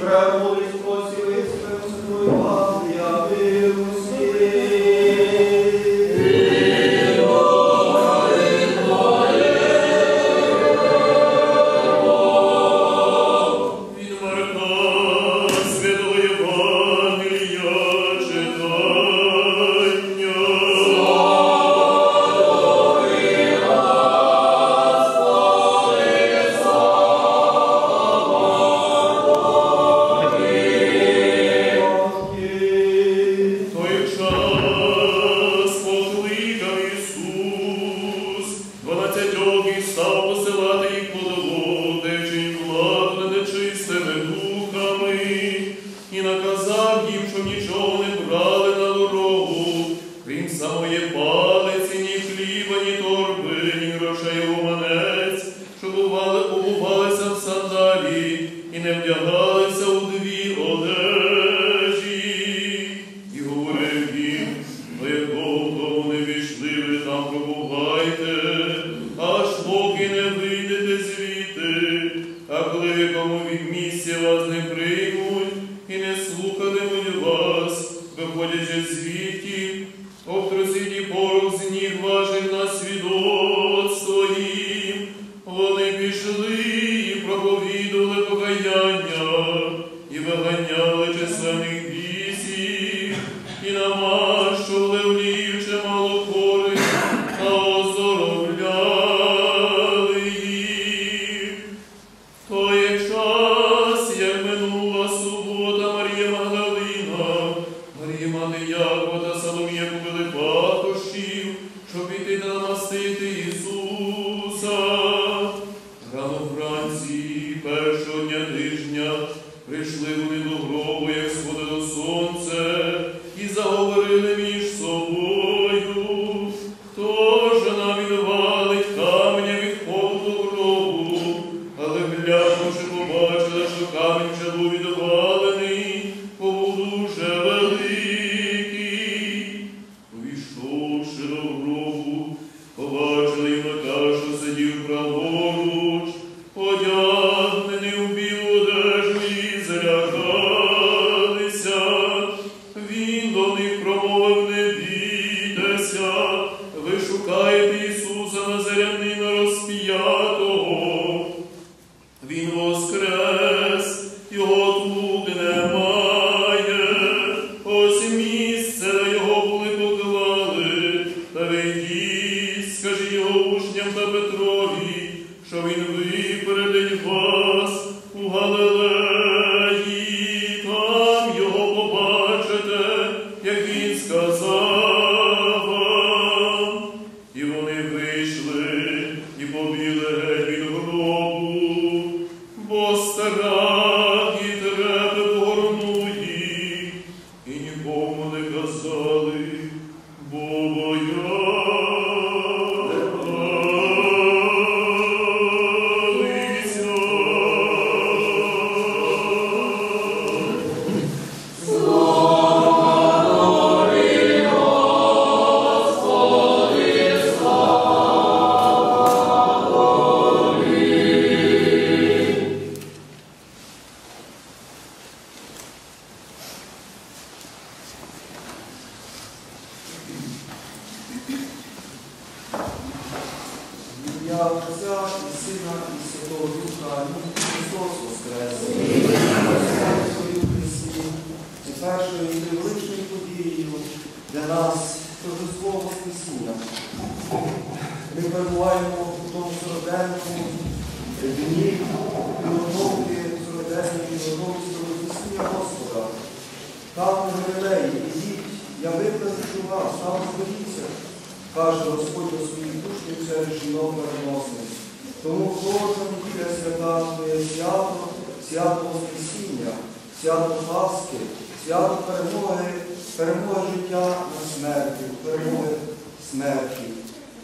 Православний, Oh. скажи його учням та Петрові, що він випередить вас. першою величною подією для нас торжеством Воскресіння. Ми перебуваємо в тому сороденному дні підготовки сороденної підготовки Воскресіння Господа. Там в Галилеї, ідіть, я виплачу вас, там зберіться, каже Господь у своїх учнів це жінок переносних. Тому кожен неділя свята твоє свято, свято Воскресіння, свято Пасхи, свято перемоги, перемога життя над смертю, перемоги смерті.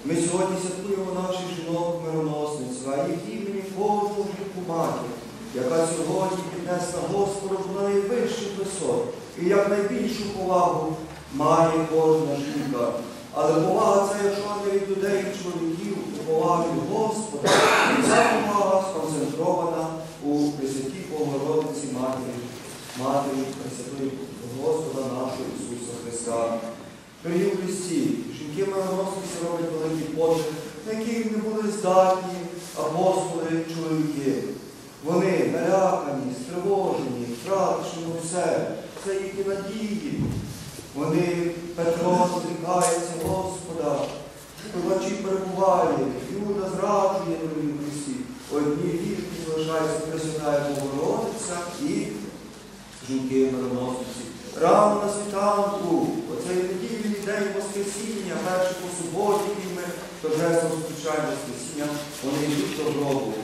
Ми сьогодні святкуємо наших жінок-мироносниць, а їх імені кожну жінку матір, яка сьогодні піднесла Господу на найвищий висок і як найбільшу повагу має кожна жінка. Але повага це, якщо не від людей і чоловіків, то повага від Господа, і ця повага сконцентрована у висоті Богородиці Матері. Матері Пресвятої Господа нашого Ісуса Христа. Дорогі у Христі, жінки мироносниці роблять великий подвиг, на який не були здатні апостоли чоловіки. Вони налякані, стривожені, втративши все, це їхні надії. Вони Петро зрікається Господа, Пилачі перебуває, Юда зраджує дорогі в Христі. Одні вірки залишаються Пресвятая Богородиця і жінки мироносниці. Рано на світанку, оцей недільний день Воскресіння, перший по суботі, ми торжество зустрічаємо Воскресіння, вони йдуть до гробу.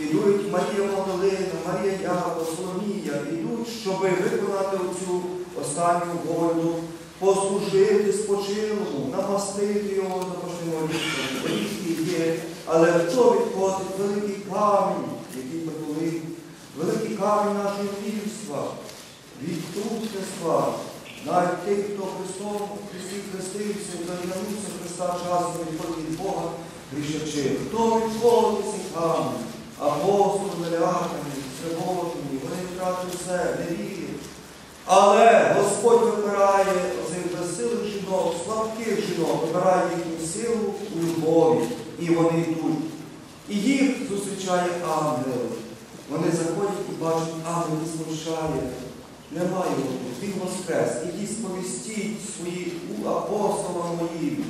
Ідуть Марія Магдалина, Марія Ява, Соломія, ідуть, щоб виконати оцю останню вольну, послужити спочилому, намастити його запашним оріхом. Оріхи є, але хто відходить великий камінь, який притулив, великий камінь нашого вірства, відтрутництва, навіть тих, хто Христом Христі хрестився, заглянувся Христа часом відходить від Бога, грішачи. Хто відходить цей камінь? Апостоли налякані, стривожені, вони втратили все, не вірять. Але Господь вибирає безсилих жінок, слабких жінок, вибирає їхню силу у любові. І вони йдуть. І їх зустрічає ангел. Вони заходять і бачать, ангел не смущає. Немає тут, він воскрес. Ідіть сповістіть свої у апостолам моїм.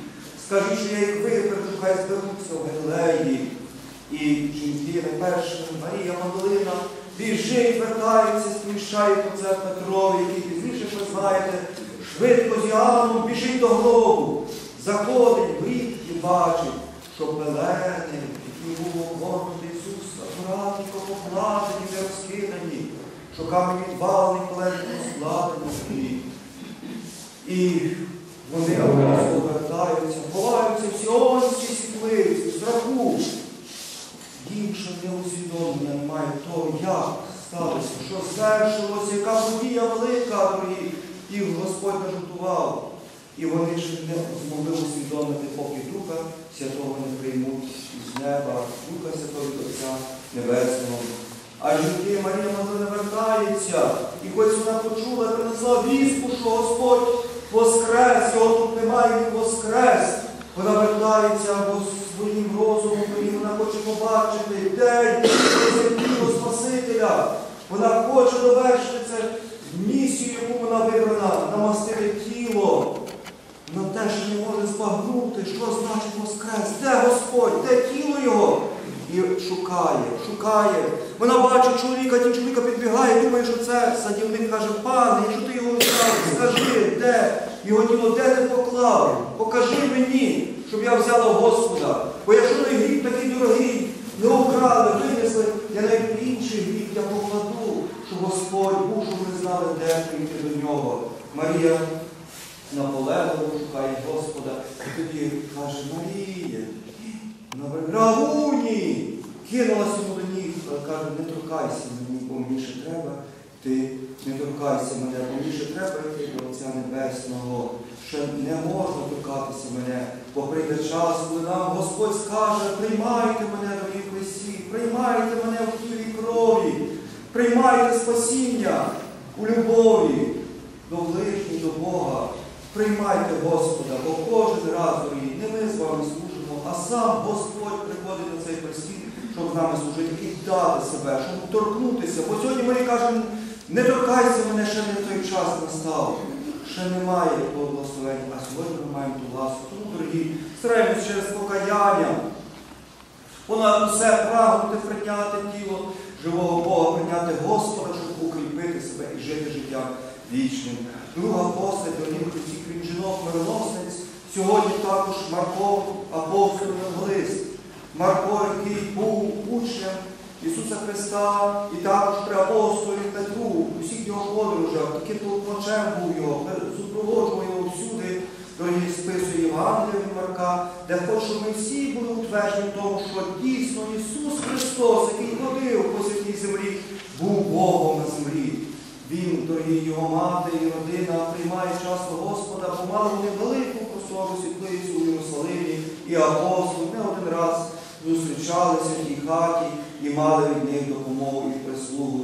Скажіть, що я їх випереджу, хай зберуться в Галилеї. І жінки найперше Марія Магдалина біжить, вертається, про це Петрові, який пізніше, ви знаєте, швидко з Іоанном біжить до гробу, заходить в і бачить, що пелени, які був огорнутий Ісус, акуратненько покладені, не розкидані, камінь відвалений, пелени розкладені в землі. І вони апостол вертаються, ховаються в сіонській світлиці, страху. Їм ще не усвідомлення немає того, як сталося, що звершилося, яка подія велика, дорогі, їх Господь нажутував. І вони ще не змогли усвідомити, поки Духа Святого не приймуть із неба, Духа Святого Отця Небесного. А жінки Марія Магдалина вертається, і хоч вона почула, принесла віску, що Господь воскрес, його тут немає, він воскрес. Вона вертається або своїм розумом, і вона хоче побачити, де є тіло Спасителя. Вона хоче довершити це місію, яку вона вибрана, намастити тіло. Вона теж не може збагнути, що значить воскрес. Де Господь, де тіло його? І шукає, шукає. Вона бачить чоловіка, ті чоловіка підбігає, думає, що це садівник каже, пане, якщо ти його взяв, скажи, де його тіло, де ти поклав? Покажи мені, щоб я взяла Господа. Бо якщо той гріб такий дорогий, не украли, винесли, я навіть інший гріб я покладу, щоб Господь був, щоб ми знали, де прийти до нього. Марія наполегливо шукає Господа. І тоді каже, Марія, Равуні! Кинулася йому до ніг, каже, не торкайся мені, бо мені ще треба, ти не торкайся мене, бо мені ще треба йти до Отця Небесного. Ще не можна торкатися мене, бо прийде час, коли нам Господь скаже, приймайте мене, дорогі Христі, приймайте мене в тілі крові, приймайте спасіння у любові до ближніх, до Бога. Приймайте Господа, бо кожен раз, дорогі, не ми з вами служимо, а сам Господь приходить на цей пресвіт, щоб з нами служити і дати себе, щоб торкнутися. Бо сьогодні ми кажемо, не торкайся мене, ще не той час настав. Ще немає того благословення, а сьогодні ми маємо ту ласку. Тому, дорогі, стараємося через покаяння. Понад усе прагнути прийняти тіло живого Бога, прийняти Господа, щоб укріпити себе і жити життям вічним. Друга постать, дорогі Христі, крім жінок, мироносниць, сьогодні також Марко, апостол Євангелист. Марко, який був учнем Ісуса Христа і також при апостолі Петру, у всіх його подорожах, таким толкмачем був його, супроводжував його всюди, дорогі списує Євангелія від Марка, де щоб ми всі були утверджені в тому, що дійсно Ісус Христос, який ходив по святій землі, був Богом на землі. Він, дорогі його мати і родина, приймає часто Господа, бо мали вони велику косову світлицю у Єрусалимі, і апостоли не один раз зустрічалися в тій хаті мали від них допомогу і прислугу.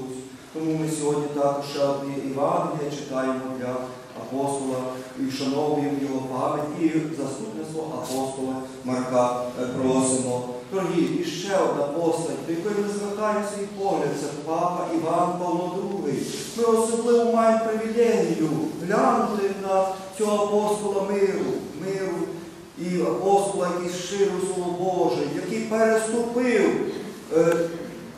Тому ми сьогодні також ще одне Євангелія читаємо для апостола і вшановуємо його пам'ять і заступництво апостола Марка просимо. Дорогі, і ще одна постать, до якої ми звертаємо свій погляд, це папа Іван Павло II. Ми особливо маємо привілегію глянути на цього апостола миру, миру і апостола, який щиро слово Боже, який переступив, е,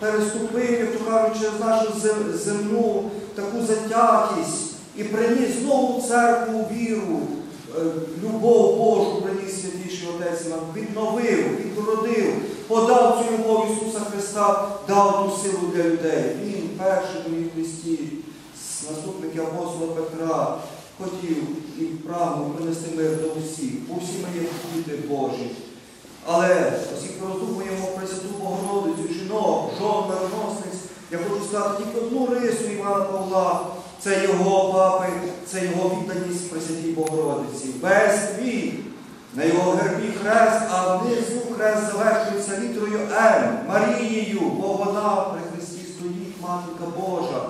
переступив, як то через нашу земну таку затятість і приніс знову церкву віру, е, любов Божу приніс святіший Отець Іван, відновив, відродив, подав цю любов Ісуса Христа, дав ту силу для людей. Він перший в Христі, з наступники апостола Петра, хотів і прагнув принести мир до всіх, бо всі ми є діти Божі. Але оскільки роздумуємо про Святу Богородицю, жінок, я хочу сказати тільки одну рису Івана Павла. Це його папи, це його відданість Пресвятій Богородиці. Весь твій на його гербі хрест, а внизу хрест завершується літерою М, Марією, бо вона при Христі стоїть, Матінка Божа.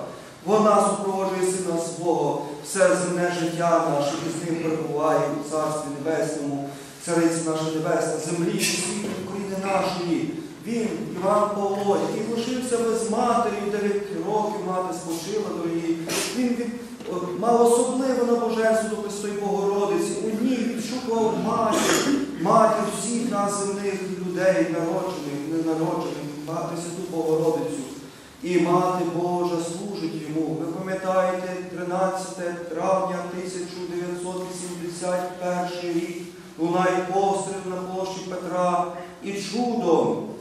Вона супроводжує Сина свого, все земне життя наше, і з ним перебуває у Царстві Небесному, Цариці наша Небесна, землі світу України нашої. Він, Іван Павло, який лишився без матері 9 років, мати спочила, дорогі. Він від, мав особливе набоженство до Престої Богородиці. У ній відшукував матір, матір всіх нас земних людей, народжених, ненароджених, мати Святу Богородицю. І Мати Божа служить йому. Ви пам'ятаєте, 13 травня 1981 рік лунає постріл на площі Петра і чудом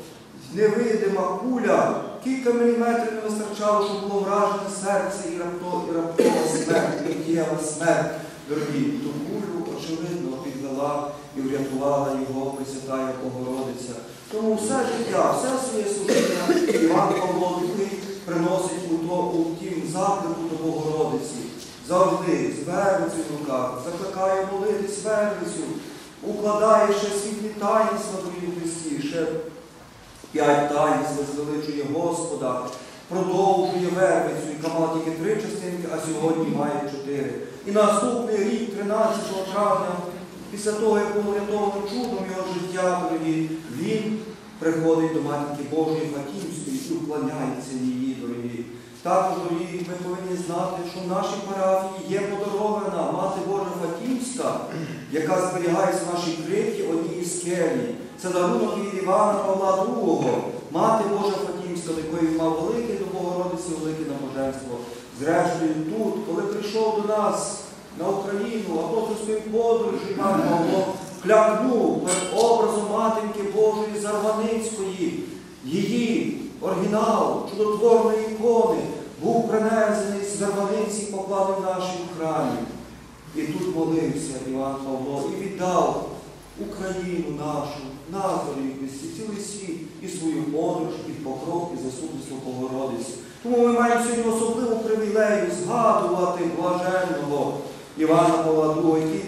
невидима куля, кілька міліметрів не вистачало, щоб було вражене серце і раптова, і раптова смерть, миттєва смерть. Дорогі, ту кулю, очевидно, підвела і врятувала його Пресвятая Богородиця. Тому все життя, все своє служіння Іван Павло який приносить у, тім заклику до Богородиці. Завжди з вервицею в руках, закликає молитись вервицю, укладає ще світлі таїнства у Христі, ще п'ять таїнств звеличує Господа, продовжує вервицю, яка мала тільки три частинки, а сьогодні має чотири. І наступний рік, 13 травня, після того, як було врятовано чудом його життя, дорогі, він приходить до Матінки Божої Фатімської і вклоняється її, дорогі. Також, ми повинні знати, що в нашій парафії є подарована Мати Божа Фатімська, яка зберігається в нашій крипті одній із скелі. Це дарунок від Івана Павла II, Мати Божа Фатімська, якої мав велике до Богородиці, велике набоженство. Зрештою, тут, коли прийшов до нас на Україну, апостольської подорожі Іван Павло клякнув перед образом Матінки Божої Зарваницької, її оригінал чудотворної ікони був принесений з Зарваниці і покладений в нашій храмі. І тут молився Іван Павло і віддав Україну нашу, Назарі Христі, цілий світ і свою подорож, і покров, і заступництво Богородиці. Тому ми маємо сьогодні особливу привілею згадувати блаженного Івана Павла II, який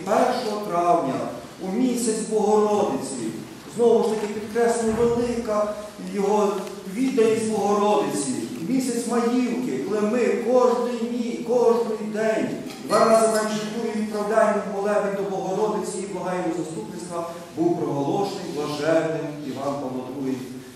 1 травня у місяць Богородиці, знову ж таки підкреслена велика його відданість Богородиці, місяць Маївки, коли ми кожен день, кожен день, два рази менше відправляємо молебень до Богородиці і благаємо заступництва, був проголошений блаженним Іван Павло II.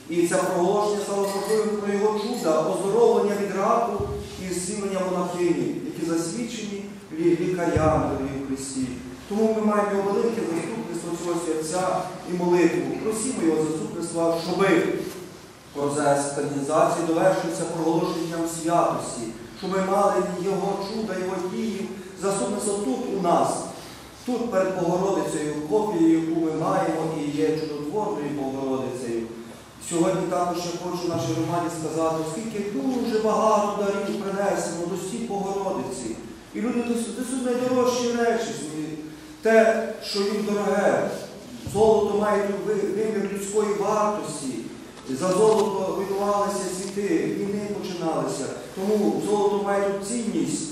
І це проголошення стало можливим про його чуда, оздоровлення від раку і зцілення монахині, які засвідчені лі- лікарями в Христі. Тому ми маємо велике заступництво цього святця і молитву. Просімо його заступництва, щоби процес канонізації довершився проголошенням святості, щоб ми мали його чуда, його дію, заступництво тут у нас, тут перед Богородицею, копією, яку ми маємо і є чудотворною Богородицею. Сьогодні також я хочу нашій громаді сказати, оскільки дуже багато дарів принесено до стін Богородиці. І люди несуть найдорожчі речі. Те, що їм дороге, золото має вимір людської вартості. За золото руйнувалися світи, війни починалися. Тому золото має тут цінність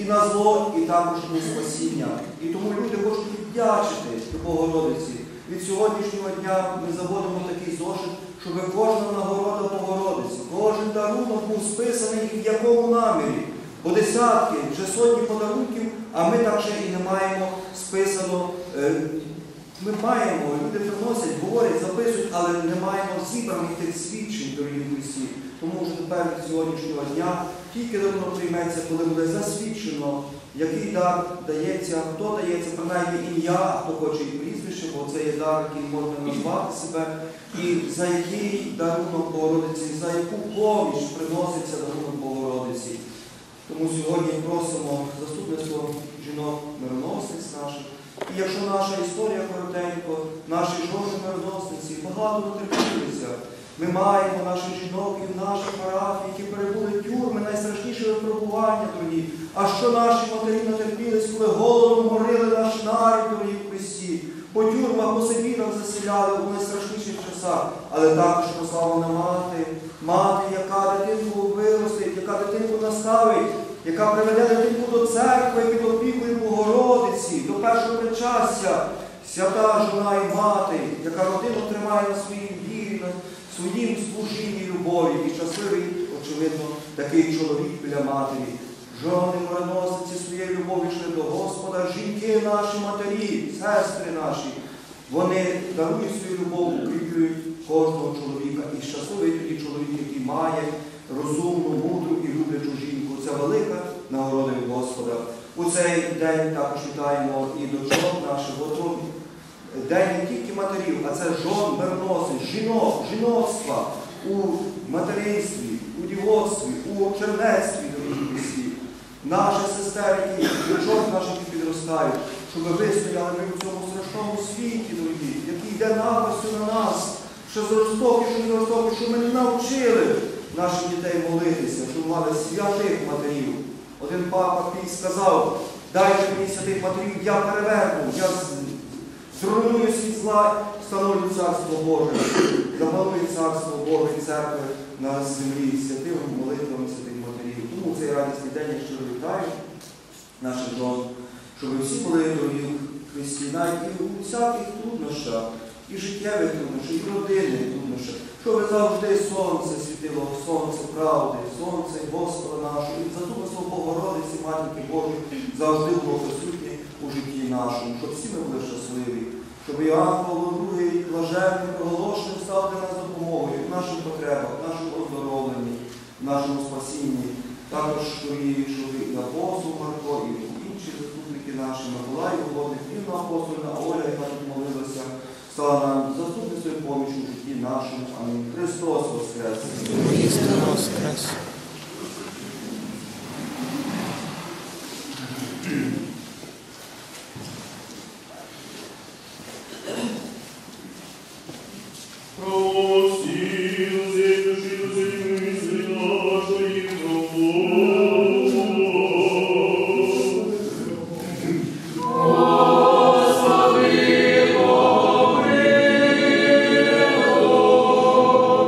і на зло, і також на спасіння. І тому люди хочуть віддячити Богородиці. Від сьогоднішнього дня ми заводимо такий зошит щоб кожна нагорода Богородиці, кожен дарунок був списаний в якому намірі. Бо десятки чи сотні подарунків, а ми так ще і не маємо списано. е, Ми маємо, люди приносять, говорять, записують, але не маємо зібраних тих свідчень, дорогі Христі. Тому що тепер від сьогоднішнього дня тільки давно прийметься, коли буде засвідчено, який дар дається, хто дається, принаймні ім'я, хто хоче і прізвище, бо це є дар, який можна назвати себе, і за який дарунок Богородиці, за яку поміч приноситься дарунок Богородиці. Тому сьогодні просимо заступництво жінок мироносниць наших. І якщо наша історія коротенько, наші жодні мироносниці багато дотерпілися. Ми маємо наших жінок і в нашій парафії, які перебули тюрми, найстрашніші випробування дорогі. А що наші матері натерпілись, коли голодом морили наш нарід, дорогі в Христі, по тюрмах, по Сибірах заселяли у найстрашніших часах, але також прославлена мати, мати, яка дитинку виростить, яка дитинку наставить, яка приведе дитинку до церкви під опікою Богородиці, до першого причастя, свята жона і мати, яка родину тримає на своїй своїм служінні любові, і щасливий, очевидно, такий чоловік біля матері. Жони мироносиці своєю любов'ю йшли до Господа, жінки наші матері, сестри наші. Вони дарують свою любов, укріплюють кожного чоловіка. І щасливий тоді чоловік, який має розумну, мудру і люблячу жінку. Це велика нагорода від Господа. У цей день також вітаємо і дочок наших, от день не тільки матерів, а це жон мирносин, жінок, жіноцтва у материнстві, у дівоцтві, у чернецтві, дорогі Христі. Наші сестер, які дочок наших підростають, щоб вистояли ми в цьому страшному світі, дорогі, який йде напастю на нас, що жорстокі, що жорстокі, що ми не навчили наших дітей молитися, щоб мали святих матерів. Один папа Пій сказав, дайте мені святих матерів, я переверну, я з- зруйную світ зла, встановлю царство Боже, запалую царство Боже і церкви на землі. Святими молитвами святих матерів. Тому цей радісний день я щиро вітаю наших жон, щоб всі були дорогі в Христі, навіть і у всяких труднощах, і життєвих труднощах, і родинних труднощах, щоб завжди сонце світило, сонце правди, сонце Господа нашого, і заступництво Богородиці, Матінки Божої, завжди було присутнє у житті нашому, щоб всі ми були щасливі, щоб Іоанн Павло II блаженний проголошений став для нас допомогою в наших потребах, в нашому оздоровленні, в нашому спасінні. Також і апостол Марко, і інші заступники наші, Миколай, Угодник, Інна апостольна Оля, яка тут молилася, стала нам заступницею поміч у житті нашому. Амінь. Христос Воскрес! Воістину воскрес.